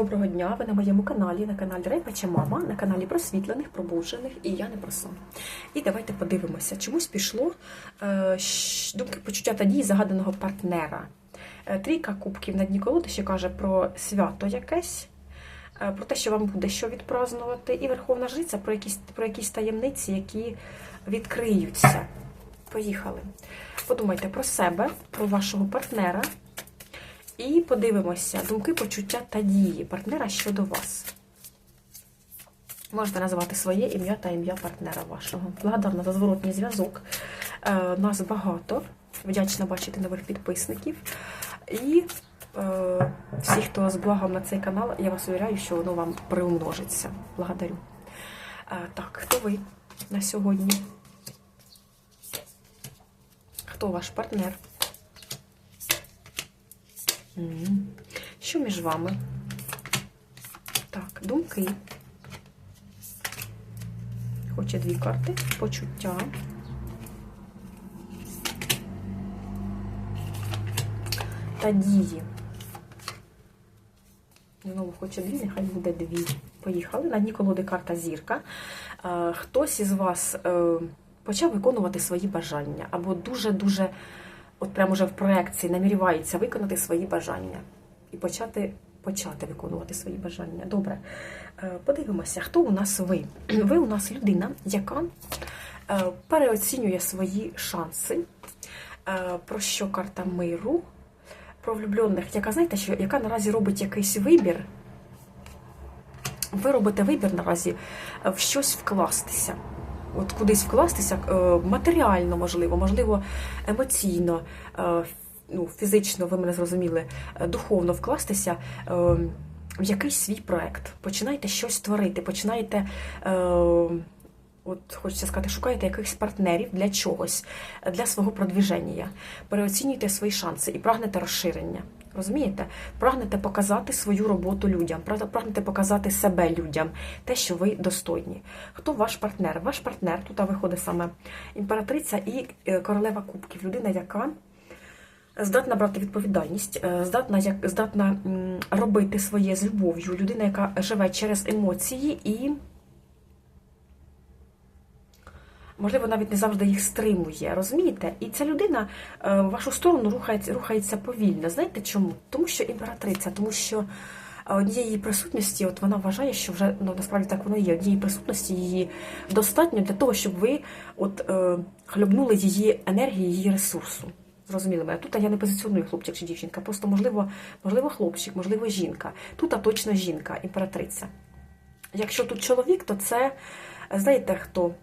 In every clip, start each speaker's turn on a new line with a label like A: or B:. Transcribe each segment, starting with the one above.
A: Доброго дня! Ви на моєму каналі, на каналі Рейпача Мама, на каналі просвітлених, пробуджених і я не про сон. І давайте подивимося, чомусь пішло е, думки почуття та дії загаданого партнера. Е, Трійка кубків на дні колоди ще каже про свято якесь, е, про те, що вам буде що відпразнувати, і Верховна Жриця про якісь, про якісь таємниці, які відкриються. Поїхали. Подумайте про себе, про вашого партнера. І подивимося думки, почуття та дії партнера щодо вас. Можете називати своє ім'я та ім'я партнера вашого. Благодарна за зворотній зв'язок. Е, нас багато. Вдячна бачити нових підписників. І е, всі, хто з благом на цей канал, я вас увіряю, що воно вам приумножиться. Благодарю. Е, так, хто ви на сьогодні? Хто ваш партнер? Що між вами? Так, думки. Хоче дві карти. Почуття. Та дії. Знову хоче дві, нехай буде дві. Поїхали. На дні колоди карта зірка. Е, Хтось із вас е, почав виконувати свої бажання або дуже-дуже от прямо вже в проекції наміряється виконати свої бажання і почати почати виконувати свої бажання. Добре, Е, подивимося, хто у нас ви? Ви у нас людина, яка е, переоцінює свої шанси. Е, Про що карта миру? Про влюблених, яка знаєте, що яка наразі робить якийсь вибір. Ви робите вибір наразі в щось вкластися от кудись вкластися е, матеріально, можливо, можливо, емоційно, е, ну, фізично, ви мене зрозуміли, е, духовно вкластися в якийсь свій проект. Починайте щось творити, починайте. От хочеться сказати, шукайте якихось партнерів для чогось, для свого продвіження. Переоцінюйте свої шанси і прагнете розширення. Розумієте? Прагнете показати свою роботу людям, прагнете показати себе людям, те, що ви достойні. Хто ваш партнер? Ваш партнер тут виходить саме імператриця і е, королева кубків, людина, яка здатна брати відповідальність, е, здатна як здатна робити своє з любов'ю, людина, яка живе через емоції і. Можливо, навіть не завжди їх стримує, розумієте? І ця людина е, в вашу сторону рухається, рухається повільно. Знаєте чому? Тому що імператриця, тому що однієї присутності, от вона вважає, що вже ну насправді так воно є. Однієї присутності її достатньо для того, щоб ви от е, хлюбнули її енергії, її ресурсу. Зрозуміли мене. Тут я не позиціоную хлопчик чи дівчинка, просто можливо, можливо, хлопчик, можливо, жінка. Тут а точно жінка, імператриця. Якщо тут чоловік, то це знаєте хто?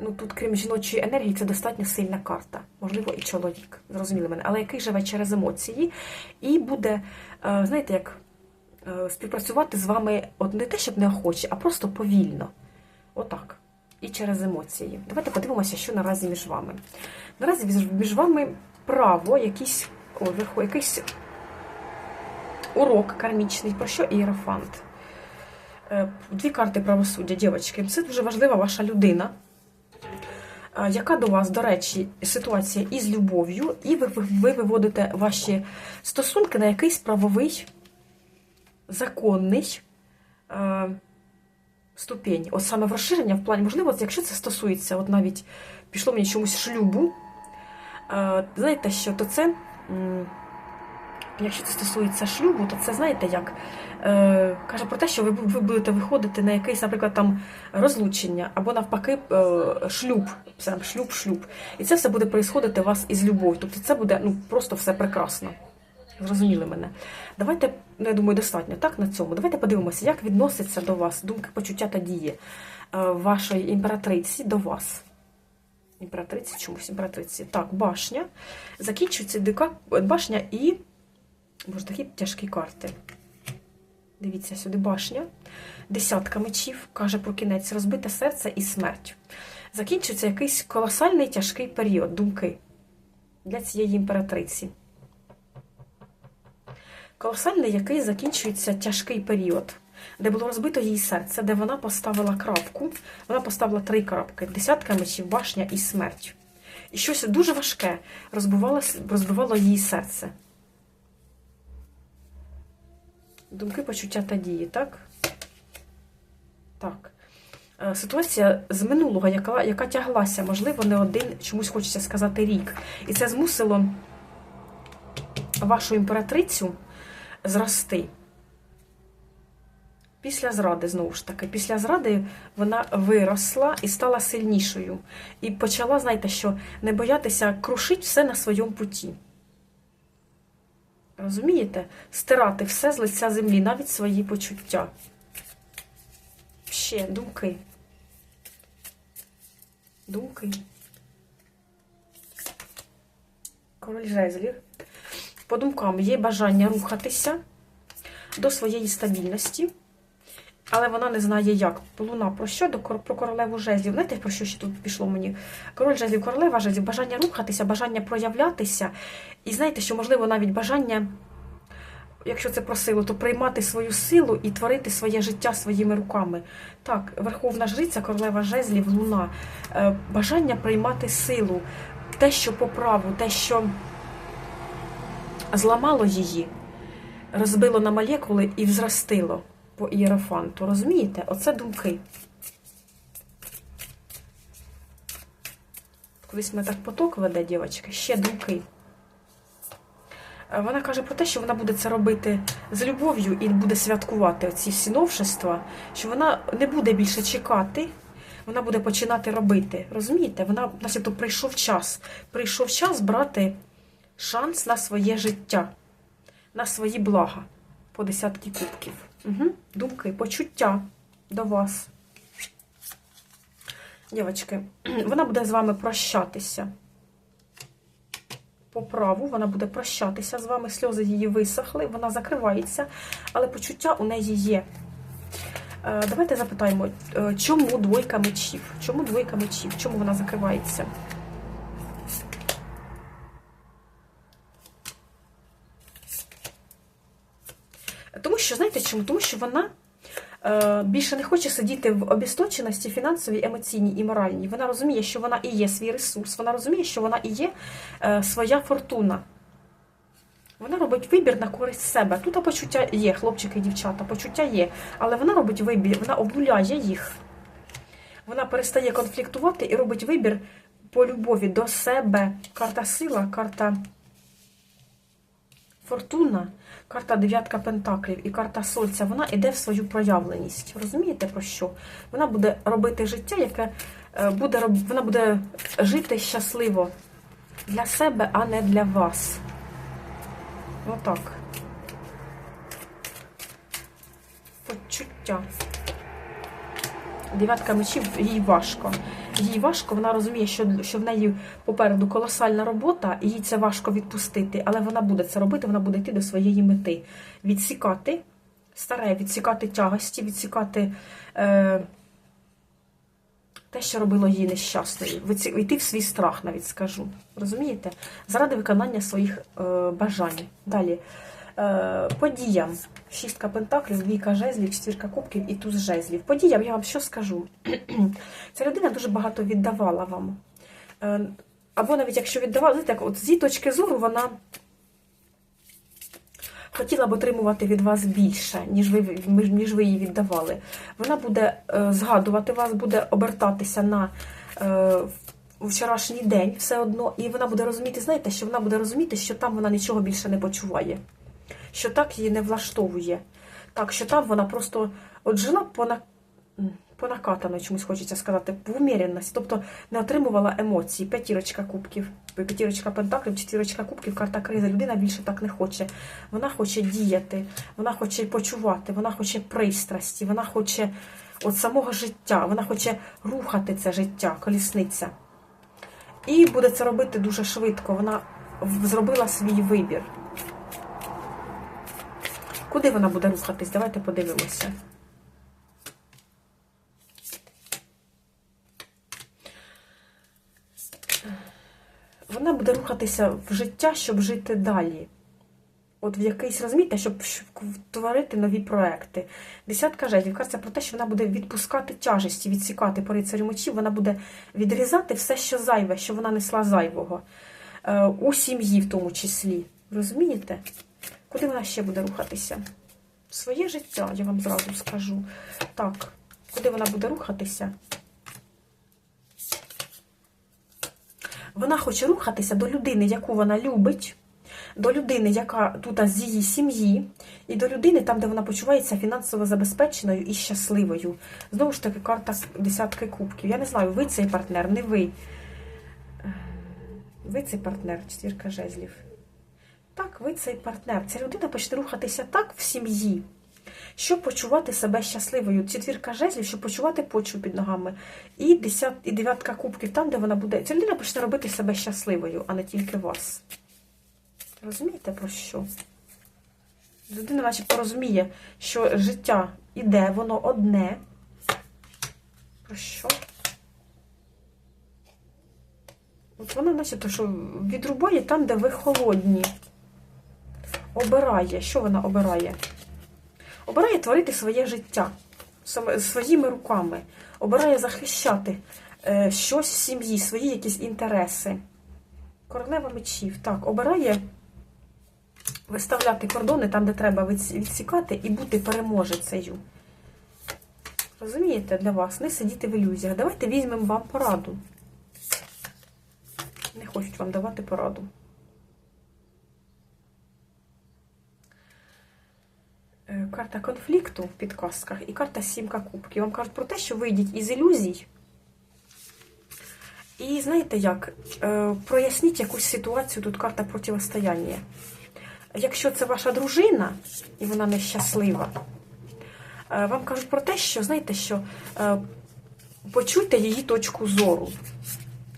A: Ну тут, крім жіночої енергії, це достатньо сильна карта. Можливо, і чоловік. Зрозуміли мене, але який живе через емоції і буде, е, знаєте, як е, співпрацювати з вами от не те, щоб неохоче, а просто повільно. Отак. І через емоції. Давайте подивимося, що наразі між вами. Наразі між- вами право, якийсь, о, якийсь урок кармічний, про що ієрофант. Е, Дві карти правосуддя, дівчатки. Це дуже важлива ваша людина. Е, яка до вас, до речі, ситуація із любов'ю, і ви, ви, ви виводите ваші стосунки на якийсь правовий, законний е, ступінь. От саме в розширення в плані, можливо, якщо це стосується, от навіть пішло мені чомусь шлюбу, е, знаєте, що то це. м, Якщо це стосується шлюбу, то це знаєте як е, каже про те, що ви, ви будете виходити на якийсь, наприклад, там розлучення або навпаки е, шлюб, сам шлюб, шлюб. І це все буде происходити у вас із любов'ю. Тобто це буде ну просто все прекрасно. Зрозуміли мене. Давайте, ну, я думаю, достатньо так на цьому. Давайте подивимося, як відноситься до вас думки, почуття та дії е, вашої імператриці до вас. Імператриці, чомусь імператриці. Так, башня. Закінчується дика башня і. Боже, такі тяжкі карти. Дивіться сюди башня. Десятка мечів каже про кінець розбите серце і смерть. Закінчується якийсь колосальний тяжкий період думки для цієї імператриці. Колосальний, який закінчується тяжкий період, де було розбито її серце, де вона поставила крапку. Вона поставила три крапки: десятка мечів, башня і смерть. І щось дуже важке розбивало, розбивало її серце. Думки, почуття та дії, так? Так. Е, Ситуація з минулого, яка, яка тяглася, можливо, не один, чомусь хочеться сказати, рік. І це змусило вашу імператрицю зрости. Після зради, знову ж таки, після зради вона виросла і стала сильнішою. І почала, знаєте, що не боятися крушити все на своєму путі. Розумієте? Стирати все з лиця землі, навіть свої почуття. Ще думки. Думки. Король жезлів. По думкам є бажання рухатися до своєї стабільності, але вона не знає як. Луна про що? До про королеву жезлів. Знаєте, про що ще тут пішло мені? Король жезлів, королева жезлів, бажання рухатися, бажання проявлятися. І знаєте, що, можливо, навіть бажання, якщо це про силу, то приймати свою силу і творити своє життя своїми руками. Так, Верховна Жриця, королева жезлів, луна. Е, Бажання приймати силу, те, що по праву, те, що зламало її, розбило на молекули і взростило по ієрофанту. Розумієте? Оце думки. Колись мене так поток веде, дівчатка, ще думки. Е, Вона каже про те, що вона буде це робити з любов'ю і буде святкувати оці всі новшества, що вона не буде більше чекати, вона буде починати робити. Розумієте? Вона, начебто, прийшов час. Прийшов час брати шанс на своє життя, на свої блага по десятки кубків. Угу. Думки, почуття до вас. Дівчатки, вона буде з вами прощатися. По праву вона буде прощатися з вами, сльози її висохли, вона закривається, але почуття у неї є. Е, Давайте запитаємо, е, чому двойка мечів? Чому двойка мечів? Чому вона закривається? Тому що, знаєте чому? Тому що вона е, більше не хоче сидіти в обісточеності фінансовій, емоційній і моральній. Вона розуміє, що вона і є свій ресурс, вона розуміє, що вона і є е, своя фортуна. Вона робить вибір на користь себе. Тут почуття є, хлопчики і дівчата, почуття є. Але вона робить вибір, вона обнуляє їх. Вона перестає конфліктувати і робить вибір по любові до себе. Карта сила, карта фортуна, карта дев'ятка пентаклів і карта сольця. Вона йде в свою проявленість. Розумієте про що? Вона буде робити життя, яке е, буде вона буде жити щасливо для себе, а не для вас. Отак. Почуття. Дев'ятка мечів, їй важко. Їй важко, вона розуміє, що, що в неї попереду колосальна робота, і їй це важко відпустити, але вона буде це робити, вона буде йти до своєї мети. Відсікати, старе, відсікати тягості, відсікати е, те, що робило її нещасною. Йти в свій страх, навіть скажу. Розумієте? Заради виконання своїх е, бажань. Далі. Е, подіям. Шістка пентаклів, двійка жезлів, четвірка кубків і туз жезлів. Подіям, я вам що скажу? Ця людина дуже багато віддавала вам. Е, або навіть якщо віддавала, знаєте, як от з її точки зору вона хотіла б отримувати від вас більше, ніж ви, ніж ви їй віддавали. Вона буде е, згадувати вас, буде обертатися на е, вчорашній день все одно, і вона буде розуміти, знаєте, що вона буде розуміти, що там вона нічого більше не почуває, що так її не влаштовує. Так, що там вона просто от жила по, на... чомусь хочеться сказати, в уміряності, тобто не отримувала емоцій. П'ятірочка кубків, п'ятірочка пентаклів, четвірочка кубків, карта кризи. Людина більше так не хоче. Вона хоче діяти, вона хоче почувати, вона хоче пристрасті, вона хоче от самого життя, вона хоче рухати це життя, колісниця. І буде це робити дуже швидко. Вона зробила свій вибір. Куди вона буде рухатись? Давайте подивимося. Вона буде рухатися в життя, щоб жити далі. От в якийсь, розумієте, щоб, щоб творити нові проекти. Десятка жезлів кажеться про те, що вона буде відпускати тяжесті, відсікати по рицарю мечів, вона буде відрізати все, що зайве, що вона несла зайвого. Е, у сім'ї в тому числі. Розумієте? Куди вона ще буде рухатися? Своє життя, я вам зразу скажу. Так, куди вона буде рухатися? Вона хоче рухатися до людини, яку вона любить, до людини, яка тут з її сім'ї, і до людини, там, де вона почувається фінансово забезпеченою і щасливою. Знову ж таки, карта десятки кубків. Я не знаю, ви цей партнер, не ви. Ви цей партнер, четвірка жезлів. Так, ви цей партнер. Ця людина почне рухатися так в сім'ї, щоб почувати себе щасливою. Четвірка жезлів, щоб почувати почву під ногами. І, десят, і дев'ятка кубків там, де вона буде. Ця людина почне робити себе щасливою, а не тільки вас. Розумієте про що? Людина начебто розуміє, що життя іде, воно одне. Про що? От вона, начебто, що відрубає там, де ви холодні. Обирає. Що вона обирає? Обирає творити своє життя своїми руками. Обирає захищати е, щось в сім'ї, свої якісь інтереси. Королева мечів. Так, обирає виставляти кордони там, де треба відсікати, і бути переможецею. Розумієте, для вас не сидіти в ілюзіях. Давайте візьмемо вам пораду. Не хочуть вам давати пораду. Е, Карта конфлікту в підказках і карта сімка кубків. Вам кажуть про те, що вийдіть із ілюзій. І знаєте як? Е, Проясніть якусь ситуацію, тут карта протистояння. Якщо це ваша дружина, і вона нещаслива, е, вам кажуть про те, що, знаєте, що е, почуйте її точку зору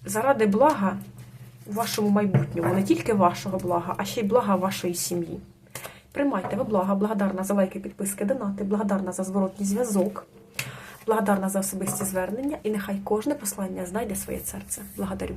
A: заради блага вашому майбутньому, не тільки вашого блага, а ще й блага вашої сім'ї. Приймайте ви блага, благодарна за лайки, підписки, донати, благодарна за зворотній зв'язок, благодарна за особисті звернення, і нехай кожне послання знайде своє серце. Благодарю.